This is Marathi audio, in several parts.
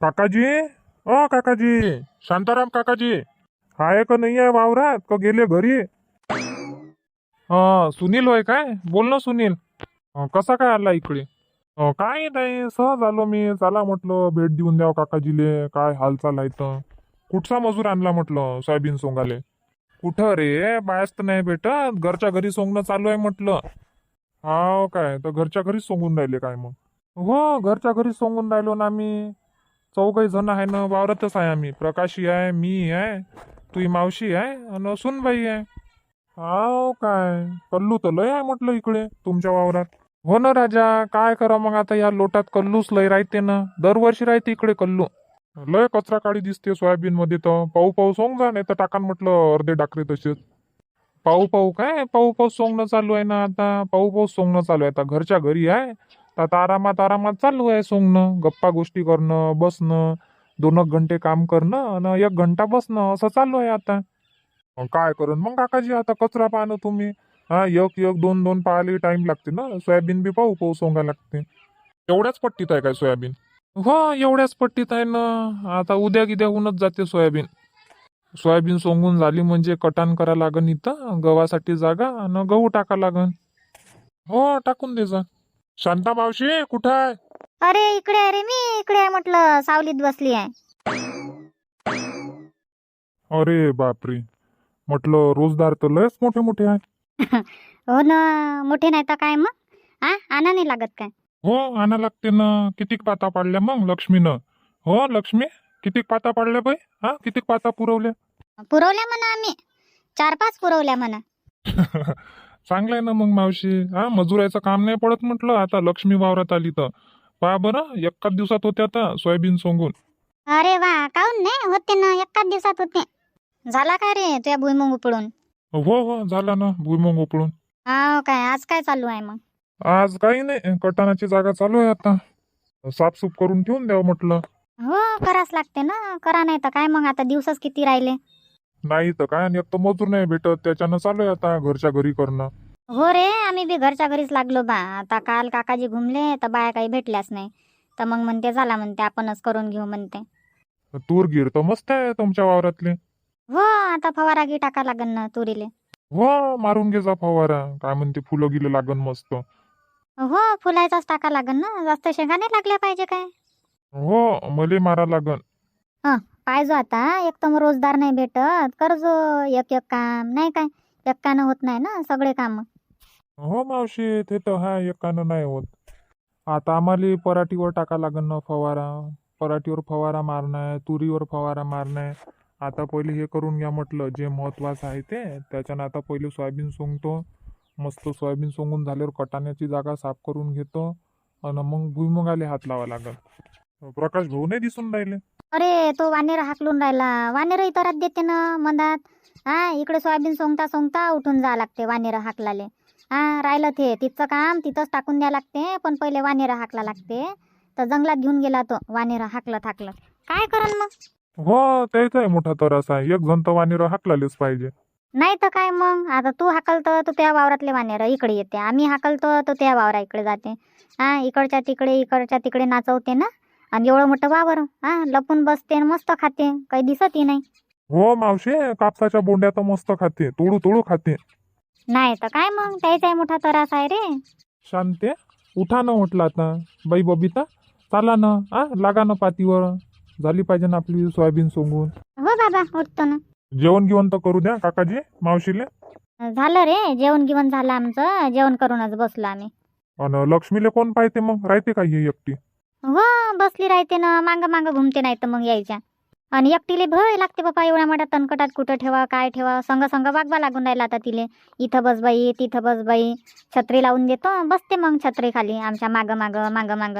काकाजी? ओ काकाजी. शांताराम काकाजी. आहे का नाही आहे वावरात? का गेले घरी? हा सुनील होय काय? बोल ना सुनील. कसा काय आला इकडे? काय नाही सहज आलो मी. चला म्हटलं भेट देऊन द्यावं काकाजीले. काय हालचाल आहे तर? कुठचा मजूर आणला म्हटलं सोयाबीन सोंगाले? कुठं रे? बायस तर नाही भेटत. घरच्या घरी सोंगणं चालू आहे म्हटलं. हाव काय? तर घरच्या घरीच सोंगून राहिले काय मग? हो घरच्या घरी सोंगून राहिलो ना आम्ही चौघही जण आहे ना वावरतच आहे आम्ही. प्रकाशी आहे मी आहे तुझी मावशी आहे आणि सुनबाई आहे. हाव काय? कल्लू तर लय आहे म्हटलं इकडे तुमच्या वावरात. हो ना राजा काय करा मग आता या लोटात कल्लूच लय राहते ना. दरवर्षी राहते इकडे कल्लू. लय कचरा काळी दिसते सोयाबीन मध्ये तर. पाऊ पाऊ सोंग जा नाही तर टाकान म्हटलं अर्धे डाकरे तसेच. पाऊ पाऊ काय? पाऊ पाऊ सोंगणं चालू आहे ना आता. पाऊ पाऊ सोंगणं चालू आहे आता. घरच्या घरी आहे. तर आता आरामात आरामात चालू आहे सोंगणं गप्पा गोष्टी करणं बसणं दोन एक घंटे काम करणं आणि एक घंटा बसणं असं चालू आहे आता. काय करून? मग काकाजी आता कचरा पाहणं तुम्ही. हा एक एक दोन दोन पाहायला टाइम लागते ना? सोयाबीन बी पाहू पाहू सोंगा लागते. एवढ्याच पट्टीत आहे काय सोयाबीन? हो एवढ्याच पट्टीत आहे ना. आता उद्या गिद्या होऊनच जाते सोयाबीन. सोयाबीन सोंगून झाली म्हणजे कटान करा लागन इथं. गव्हासाठी जागा आणि गहू टाका लागन. हो टाकून दे जा. शांता मावशी कुठं आहे? अरे इकडे आहे रे मी इकडे आहे म्हटलं सावलीत बसली आहे. अरे बापरे म्हटलं रोजदार तर लयच मोठे मोठे आहे. हो ना मोठे नाही तर काय मग? हा आणा नाही लागत काय? हो आणा लागते ना कितीक पाता पाडल्या मग लक्ष्मीनं? हो लक्ष्मी कितीक पाता पाडल्या बाई? हा कितीक पाता पुरवल्या? पुरवल्या म्हणा आम्ही चार पाच पुरवल्या म्हणा. चांगलं आहे ना मग मावशी? हा मजुराचं काम नाही पडत म्हटलं आता लक्ष्मी वावरात आली तर. पहा बरं एकाच दिवसात होते आता सोयाबीन सोंगून. अरे वा काहून नाही? होते ना एकाच दिवसात होते. झाला काय रे तुझ्या भुईमुंग उपळून हो हो झाला ना भुईमंग उपळून हा काय आज काय चालू आहे मग? आज काही नाही कटाणाची जागा चालू आहे आता. साफसूफ करून ठेवून द्यावं म्हटलं. हो कराच लागते ना करा नाही तर काय मग आता दिवसच किती राहिले? नाही तर काय? आणि एक तर मजूर नाही भेटत. त्याच्यानं चालू आहे आता घरच्या घरी करणं. हो रे आम्ही बी घरच्या घरीच लागलो बा. आता काल काकाजी घुमले तर बाया काही भेटल्याच नाही. तर मग म्हणते झाला म्हणते आपणच करून घेऊ म्हणते. तूर गिर तर मस्त आहे तुमच्या वावरातले. हो आता फवारा गी टाका लागन ना तुरीले. हो मारून घे जा फवारा. काय म्हणते फुलं गिलं लागन मस्त. हो फुलायचाच टाका लागन ना. जास्त शेंगा नाही लागल्या पाहिजे काय? हो मले मारा लागन. पाहिजो आता एक तर मग रोजदार नाही भेटत. करजो एक एक काम. नाही काय? एकानं होत नाही ना सगळे काम. हो मावशी ते तर हा एकानं नाही होत. आता आम्हाला पराठीवर टाका लागन ना फवारा. पराठीवर फवारा मारणं तुरीवर फवारा मारणं आहे आता पहिले हे करून घ्या म्हटलं. जे महत्वाचं आहे ते. त्याच्यानं आता पहिले सोयाबीन सोंगतो. मस्त सोयाबीन सोंगून झाल्यावर कटाण्याची जागा साफ करून घेतो. आणि मग भुईमुगाले हात लावा लागल प्रकाश भाऊ नाही दिसून राहिले. अरे तो वानेर हाकलून राहिला. वानेर इतरात देते ना मधात हा इकडे सोयाबीन सोंगता सोंगता उठून जा लागते वानेर हाकलाले. हा राहिलं ते. तिथचं काम तिथंच टाकून द्या लागते पण पहिले वानेर हाकला लागते. तर जंगलात घेऊन गेला तो वानेर हाकलं हाकलं काय करन मग? हो तेच आहे मोठा तरास. आहे एक जण तर वानेर हाकलालेच पाहिजे. नाही तर काय मग? आता तू हाकलतो तो त्या वावरातले वानेर इकडे येते. आम्ही हाकलतो तो त्या वावरा इकडे जाते. हा इकडच्या तिकडे इकडच्या तिकडे नाचवते ना? आणि एवढं मोठं वावर हा लपून बसते आणि मस्त खाते. काही दिसतही नाही. हो मावशी कापसाच्या बोंड्या तर मस्त खाते. तोडू तोडू खाते. नाही तर काय मग? त्याचाही मोठा त्रास आहे रे. शांते उठा ना म्हटलं आता. बाई बबिता चाला ना. आ लागा ना पातीवर. झाली पाहिजे ना आपली सोयाबीन सोंगून. हो बाबा उठतो ना. जेवण गिवण तर करू द्या काकाजी मावशीले. झालं रे जेवण गिवण झालं आमचं. जेवण करूनच बसलो आम्ही. आणि लक्ष्मीले कोण पाहते मग? राहते का ही एकटी? हो बसली राहते ना मांग मांग घुमते नाही तर मग यायच्या. आणि एकटीले भय लागते बापा एवढ्या मोठ्या तणकटात कुठं ठेवा काय ठेवा संग संग वागवा लागून राहिला आता तिले. इथं बस बाई तिथं बस बाई. छत्री लावून देतो बसते मग छत्री खाली आमच्या माग माग माग माग.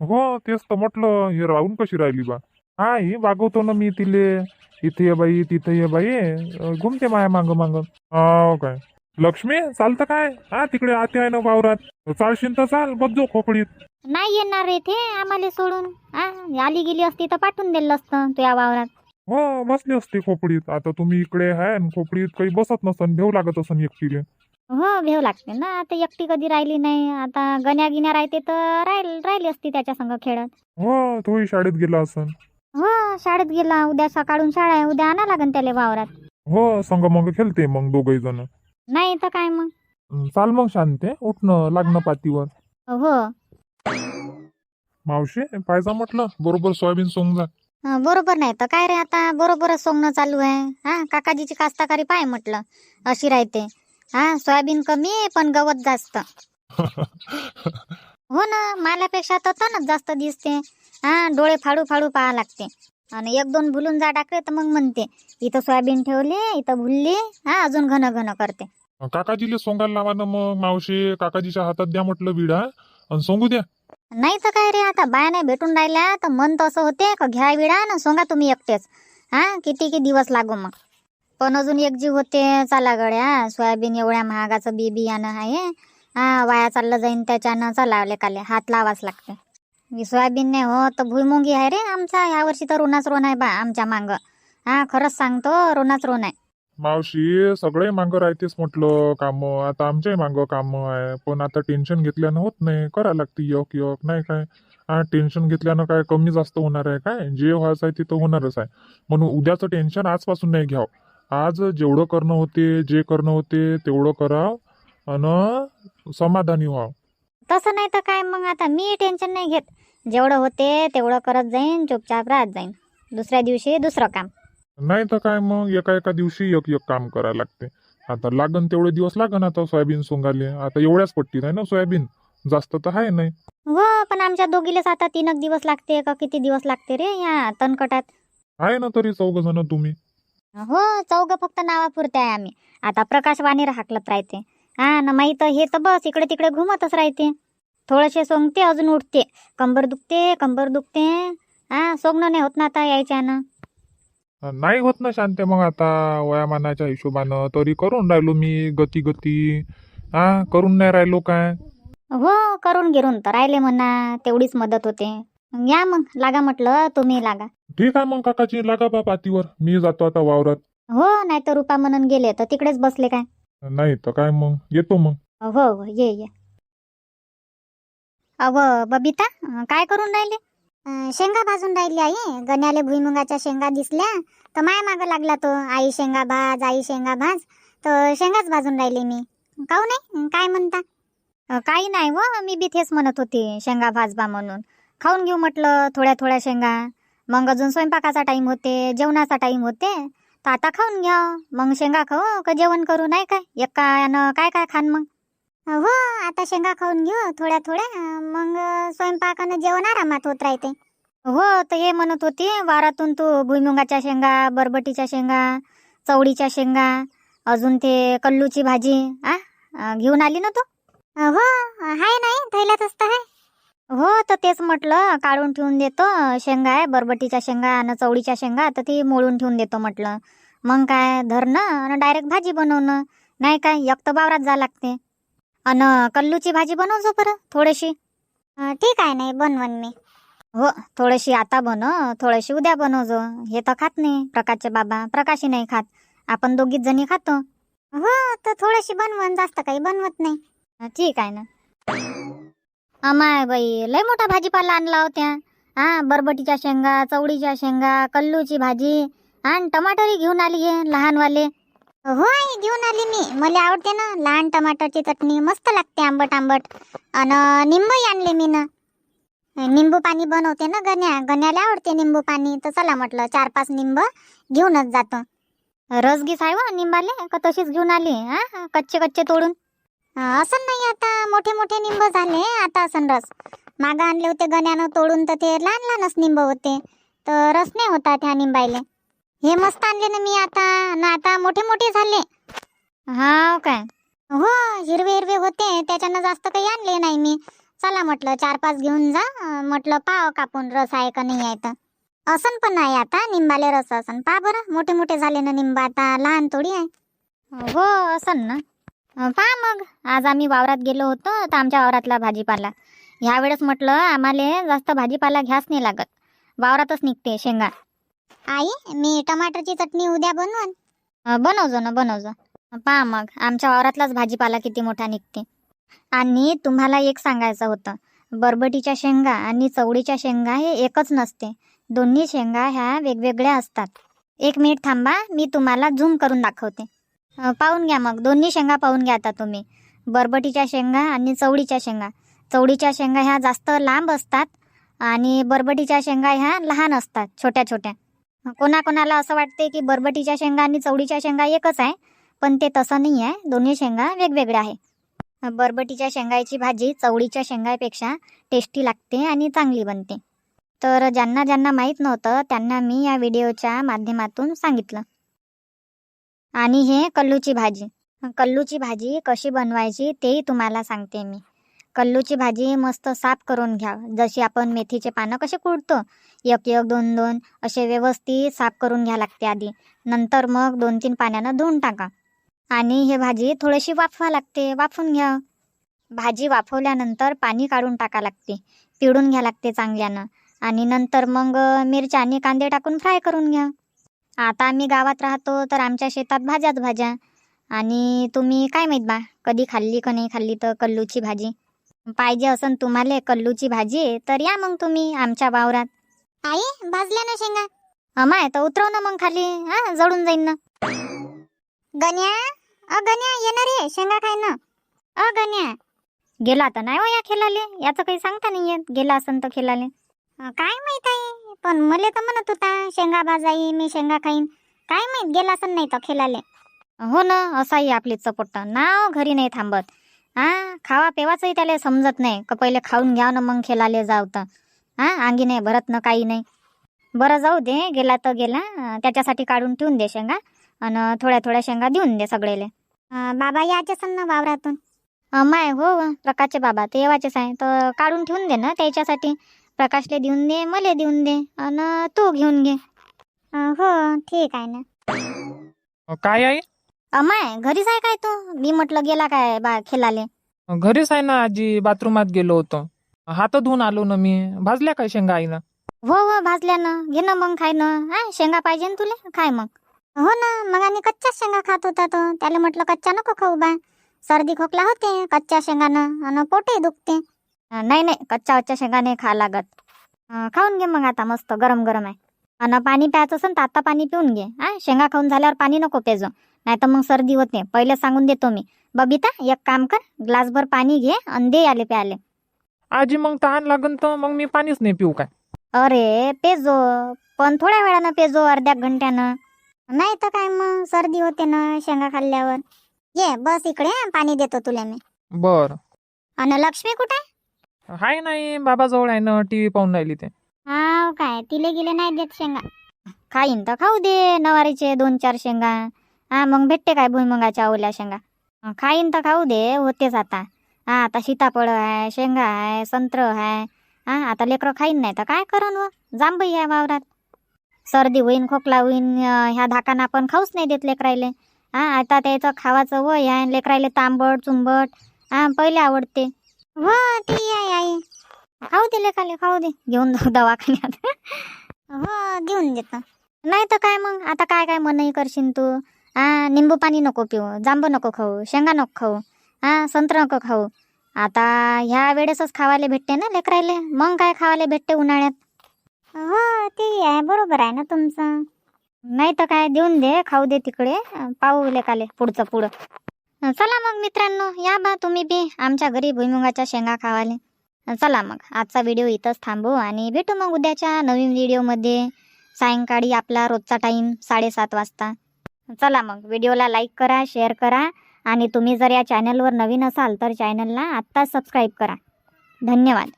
हो तेच तर म्हटलं हे राहून कशी राहिली बा? हा ही वागवतो ना मी तिले. इथे ये बाई तिथे ये बाई. घुमते माया मांग मांग. हो काय? लक्ष्मी चालतं काय? हा तिकडे आते आहे ना वावरात. चालशील तर चाल बघ खोपडीत. नाही येणार रे ते आम्हाला सोडून. आली गेली असती तर पाठवून दिलं असतं तुझ्या वावरात. हो बसली असते खोपडीत. आता तुम्ही इकडे आहे आणि खोपडीत काही बसत नसन भेव लागत असन एकटीले. हो भेव लागते ना. आता एकटी कधी राहिली नाही. आता गण्या गिन्या राहते तर राहील राहिली असती त्याच्या संग खेळत. हो तोही शाळेत गेला असन. हो शाळेत गेला. उद्या सकाळून शाळा आहे. उद्या आणा लागन त्याला वावरात. हो संग मग खेळते मग दोघही जण. नाही तर काय मग? चाल मग शांते उठणं लागणं पातीवर. हो. मावशी पाहिजे म्हटलं बरोबर सोयाबीन सोंग बरोबर नाही तर काय रे आता? बरोबरच सोंगणं चालू आहे. हा काकाजीची कास्तकारी पाय म्हटलं. अशी राहते. हा सोयाबीन कमी पण गवत जास्त. हो ना माल्यापेक्षा तर तणच जास्त दिसते. हा डोळे फाडू फाडू पाहा लागते. आणि एक दोन भुलून जा टाकले तर मग म्हणते इथं सोयाबीन ठेवली इथं भुलली. हा अजून घन घन करते. काकाजीले सोंगायला लावा ना मग मावशी. काकाजीच्या हातात द्या म्हटलं विडा. आणि सोंगू द्या. नाही तर काय रे आता बाया नाही भेटून राहिल्या तर मन तर असं होते का घ्या विडा ना सोंगा तुम्ही एकटेच. हा किती की दिवस लागू मग. पण अजून एक जीव होते चला गड्या सोयाबीन एवढ्या महागाचं बी बियाणं आहे. हा वाया चाललं जाईन त्याच्यानं चला लेकाले हात लावाच लागते. सोयाबीन नाही हो तर भुईमुंगी आहे रे आमचा. ह्या वर्षी तर रोणाच रोण आहे बा आमच्या मांग. हा खरंच सांगतो रोणाच रोण आहे. मावशी सगळे मागं राहतेच म्हटलं काम. आता आमच्याही मागं काम आहे. पण आता टेन्शन घेतल्यानं होत नाही. करा लागते यक यक नाही काय? हा टेन्शन घेतल्यानं काय कमी जास्त होणार आहे काय? जे व्हायचं आहे ते तर होणारच आहे. म्हणून उद्याचं टेन्शन आजपासून नाही घ्यावं. आज जेवढं करणं होते जे करणं होते तेवढं करावं आणि समाधानी व्हावं. तसं नाही तर काय? मग आता मी टेन्शन नाही घेत. जेवढं होते तेवढं करत जाईन चुपचाप राहत जाईन. दुसऱ्या दिवशी दुसरं काम. नाही तर काय मग? एका एका दिवशी एक एक काम करायला लागते. आता लागन तेवढे दिवस लागन आता सोयाबीन सोंगाले. आता एवढ्याच पट्टीत आहे ना सोयाबीन? जास्त तर आहे नाही. हो पण आमच्या दोघीलेच आता तीन एक दिवस लागते. का किती दिवस लागते रे या तणकटात? आहे ना तरी चौघ जण तुम्ही. हो चौघ फक्त नावापुरते आहे आम्ही. आता प्रकाश हाकलत राहते. हा ना माहीत हे तर बस इकडे तिकडे घुमतच राहते. थोडेसे सोंगते अजून उठते. कंबर दुखते कंबर दुखते. हा सोंगणं नाही होत ना आता यायच्यानं. नाही होत ना शांते. मग आता वयामानाच्या हिशोबानं तरी करून राहिलो मी गती गती हा करून नाही राहिलो काय? हो करून गिरून तर राहिले म्हणा तेवढीच मदत होते. या मग लागा म्हटलं तुम्ही लागा. ठीक आहे मग काकाची लागा बा पातीवर. मी जातो आता वावरात. हो नाही तर रुपा म्हणून गेले तर तिकडेच बसले काय? नाही तर काय मग? येतो मग. हो हो ये ये. अव बबिता काय करून राहिले? शेंगा भाजून राहिली आई. गण्याले भुईमुगाच्या शेंगा दिसल्या. तर माया मागं लागला तो. आई शेंगा भाज आई शेंगा भाज. तर शेंगाच भाजून राहिली मी. काऊ नाही काय म्हणता? काही नाही व. मी बी तेच म्हणत होती शेंगा भाजबा म्हणून. खाऊन घेऊ म्हटलं थोड्या थोड्या शेंगा. मग अजून स्वयंपाकाचा टाईम होते जेवणाचा टाईम होते. तर आता खाऊन घ्या. मग शेंगा खाऊ का जेवण करू? नाही काय? एकानं काय काय खान मग? हो आता शेंगा खाऊन घेऊ थोड्या थोड्या. मग स्वयंपाकानं जेवण आरामात होत राहते. हो तर हे म्हणत होती वारातून तू भुईमुगाच्या शेंगा बरबटीच्या शेंगा चवडीच्या शेंगा अजून ते कल्लूची भाजी आ घेऊन आली ना तू? हो हाय नाही थैल्यातच तर आहे. हो तर तेच म्हटलं काढून ठेवून देतो शेंगा आहे बरबटीच्या शेंगा आणि चवळीच्या शेंगा तर ती मोळून ठेवून देतो म्हटलं. मग काय धरणं आणि डायरेक्ट भाजी बनवणं. नाही काय एक तर वावरात जा लागते. अन कल्लूची भाजी बनवजो बरं थोडीशी. ठीक आहे नाही बनवन मी. हो थोडीशी आता बनव थोडीशी उद्या बनवजो. हे तर खात नाही प्रकाशचे बाबा. प्रकाशही नाही खात. आपण दोघीच जणी खातो. हो तर थोडीशी बनवन जास्त काही बनवत नाही. ठीक आहे ना. अमाय बाई लय मोठा भाजीपाला आणला होत्या. हा बरबटीच्या शेंगा चवळीच्या शेंगा कल्लूची भाजी. आणि टमाटरही घेऊन आली आहे लहानवाले. हो आई घेऊन आली मी. मला आवडते ना लहान टमाटरची चटणी. मस्त लागते आंबट आंबट. अन निंबूही आणले मी ना. निंबू पाणी बनवते ना गण्या. गण्याला आवडते निंबू पाणी. तर चला म्हटलं चार पाच निंब घेऊनच जातो. रसगीस आहे वा निंबाले का तशीच घेऊन आली? हा कच्चे कच्चे तोडून. असं नाही आता. मोठे मोठे निंब झाले. आता असं रस. मागं आणले होते गण्यानं तोडून तर ते लहान लहानच निंब होते. तर रस नाही होता त्या निंबायले. हे मस्त आणले ना मी आता. ना आता मोठे मोठे झाले. हा काय? हो हिरवे हिरवे होते. त्याच्यानं जास्त काही आणले नाही मी. चला म्हटलं चार पाच घेऊन जा. म्हटलं पाव कापून रस आहे का नाही आहे तर. असन पण आहे आता निंबाले रस असन. पा बरं मोठे मोठे झाले ना निंब आता लहान थोडी आहे. हो असन ना. पहा मग. आज आम्ही वावरात गेलो होतो तर आमच्या वावरातला भाजीपाला. ह्यावेळेस म्हटलं आम्हाला जास्त भाजीपाला घ्यास नाही लागत. वावरातच निघते शेंगा. आई मी टमाटरची चटणी उद्या बनवन. बनवजो ना बनवजो. पहा मग आमच्या वावरातलाच भाजीपाला किती मोठा निघते. आणि तुम्हाला एक सांगायचं होतं. बरबटीच्या शेंगा आणि चवळीच्या शेंगा हे एकच नसते. दोन्ही शेंगा ह्या वेगवेगळ्या असतात. एक मिनिट थांबा मी तुम्हाला झूम करून दाखवते. अं, पाहून घ्या मग दोन्ही शेंगा पाहून घ्या आता तुम्ही. बरबटीच्या शेंगा आणि चवळीच्या शेंगा. चवळीच्या शेंगा ह्या जास्त लांब असतात आणि बरबटीच्या शेंगा ह्या लहान असतात छोट्या छोट्या कोणाकोणाला असं वाटते की बरबटीच्या शेंगा आणि चवळीच्या शेंगा एकच आहे पण ते तसं नाही आहे. दोन्ही शेंगा वेगवेगळ्या आहे. बरबटीच्या शेंगाची भाजी चवळीच्या शेंगापेक्षा टेस्टी लागते आणि चांगली बनते. तर ज्यांना ज्यांना माहीत नव्हतं त्यांना मी या व्हिडिओच्या माध्यमातून सांगितलं. आणि हे कल्लूची भाजी. कल्लूची भाजी कशी बनवायची तेही तुम्हाला सांगते मी. कल्लूची भाजी मस्त साफ करून घ्या. जशी आपण मेथीचे पानं कसे कुडतो एक एक दोन दोन असे व्यवस्थित साफ करून घ्या लागते आधी. नंतर मग दोन तीन पाण्यानं धुवून टाका. आणि हे भाजी थोडीशी वाफवा लागते वाफून घ्या. भाजी वाफवल्यानंतर पाणी काढून टाका लागते. पिळून घ्या लागते चांगल्यानं. आणि नंतर मग मिरच्या आणि कांदे टाकून फ्राय करून घ्या. आता आम्ही गावात राहतो तर आमच्या शेतात भाज्याच भाज्या. आणि तुम्ही काय माहीत बा कधी खाल्ली का नाही खाल्ली तर कल्लूची भाजी. पाहिजे असन तुम्हाला कल्लूची भाजी तर या मग तुम्ही आमच्या वावरात. आई भाजल्या ना शेंगा? अमाय तर उतरव ना मग खाली हा जळून जाईन ना. गण्या? अ गण्या येणार रे शेंगा खाय ना अ गण्या? गेला तर नाही हो या खेळाले याचं काही सांगता नाही येत गेला असन तर खेळाले. काय माहीत आहे पण मले तर म्हणत होता शेंगा भाजाई मी शेंगा खाईन. काय माहीत गेला असं नाही तर खेळाले. हो ना असाही आपली चपट्ट. नाव घरी नाही थांबत. हा खावा पेवाचंही त्याला समजत नाही का पहिले खाऊन घ्या ना मग खेळाले जाव तर. हा अंगी नाही भरत ना काही नाही. बरं जाऊ दे गेला तर गेला. त्याच्यासाठी काढून ठेवून दे शेंगा आणि थोड्या थोड्या शेंगा देऊन दे सगळेले. बाबा यायचे सन ना वावरातून. माय हो हो, प्रकाशचे बाबा ते येवाचेच आहे. तर काढून ठेवून दे ना त्याच्यासाठी. प्रकाशले देऊन दे मले देऊन दे आणि तू घेऊन घे. हो ठीक आहे ना. काय आहे अमाय घरीच आहे काय तू? मी म्हटलं गेला काय बा खेळाले? घरीच आहे ना आजी बाथरूमात गेलो होतो. हात धुवून आलो ना मी. भाजल्या काय शेंगा आईनं? हो हो भाजल्यानं घे ना मग खाय ना हा शेंगा पाहिजे ना तुले? खाय मग. हो ना मग आणि कच्च्याच शेंगा खात होता तो. त्याला म्हटलं कच्च्या नको खाऊ बा. सर्दी खोकला होते कच्च्या शेंगानं आणि पोटही दुखते. अं, नाही नाही कच्च्या कच्च्या शेंगा नाही खा लागत. अं, खाऊन घे मग आता मस्त गरम गरम आहे. आणि पाणी प्यायचं असेल तर आता पाणी पिऊन घे. हा शेंगा खाऊन झाल्यावर पाणी नको पेजो. नाही तर मग सर्दी होते. पहिले सांगून देतो मी. बबिता एक काम कर. ग्लासभर पाणी घे आणि दे आले प्याले. आजी मग तहान लागन तर मग मी पाणीच नाही पिऊ काय? अरे पेजो. पण थोड्या वेळानं पेजो अर्ध्या घंट्यानं. नाही तर काय मग? सर्दी होते ना शेंगा खाल्ल्यावर. ये बस इकडे पाणी देतो तुला मी. बर. आणि लक्ष्मी कुठे? हाय नाही बाबाजवळ आहे ना टीव्ही पाहून राहिली ते. हा काय तिले गेले नाही देत शेंगा. खाईन तर खाऊ दे नवारीचे दोन चार शेंगा. हा मग भेटते काय भुईमुगाच्या ओल्या शेंगा? खाईन तर खाऊ दे होतेच आता. हा आता सीताफळ आहे शेंगा आहे संत्र आहे हा आता लेकरं खाईन नाही तर काय करण व? जांभई आहे वावरात. सर्दी होईन खोकला होईन ह्या धाकांना आपण खाऊच नाही देत लेकरायले. हा आता त्याचं खावाचं वय आहे लेकरायले तांबट चुंबट हा पहिले आवडते. हो ती आहे आई. खाऊ दे लेखाले खाऊ दे घेऊन जाऊ दवाखान्यात. हो घेऊन देत. नाही तर काय मग? आता काय काय मनही करशील तू? हा निंबू पाणी नको पिऊ जांब नको खाऊ शेंगा नको खाऊ हा संत्र नको खाऊ. आता ह्या वेळेसच खावायला भेटते ना लेकरायले? मग काय खावायला भेटते उन्हाळ्यात? हो ते आहे. बरोबर आहे ना तुमचं? नाही तर काय देऊन दे खाऊ दे तिकडे. पाहू लेकाले पुढचं पुढं. चला मग मित्रांनो या बा तुम्ही बी आमच्या घरी भुईमुगाच्या शेंगा खावाले. चला मग. आजचा व्हिडिओ इथंच थांबू आणि भेटू मग उद्याच्या नवीन व्हिडिओमध्ये सायंकाळी आपला रोजचा टाईम साडेसात वाजता. चला मग. व्हिडिओला लाईक करा शेअर करा आणि तुम्ही जर या चॅनलवर नवीन असाल तर चॅनलला आत्ताच सबस्क्राईब करा. धन्यवाद.